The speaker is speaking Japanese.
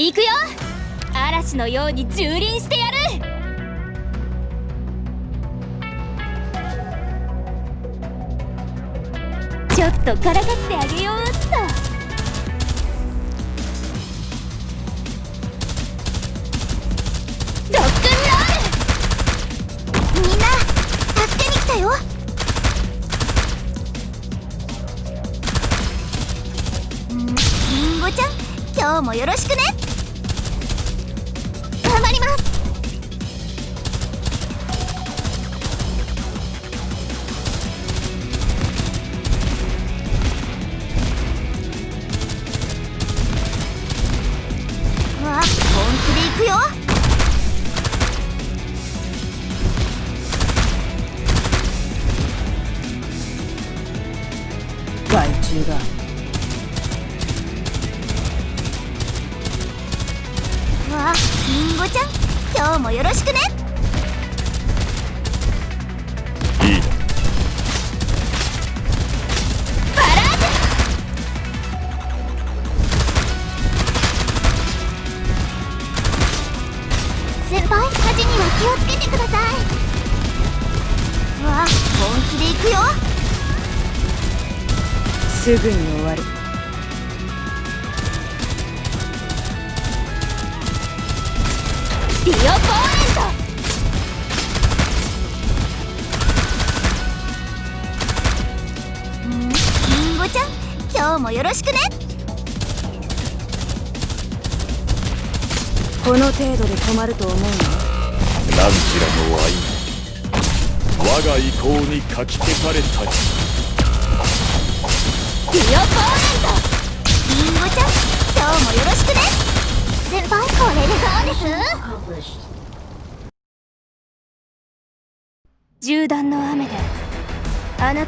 行くよ。嵐のように蹂躙してやる。ちょっとからかってあげようっと。ロックンロール。みんな助けに来たよ。りん？ごちゃん？今日もよろしくね。頑張ります。わ本気で行くよ。害虫がわありんごちゃん今日もよろしくね。いいバラーズ。先輩火事には気をつけてください。わあ本気で行くよ。すぐに終わる。ディオポーエントちゃん今日もよろしくねこの程度で止まると思うの何ちらの愛我が意向にかき消されたりディオポーエントりんごちゃん今日もよろしくね。銃弾の雨であなた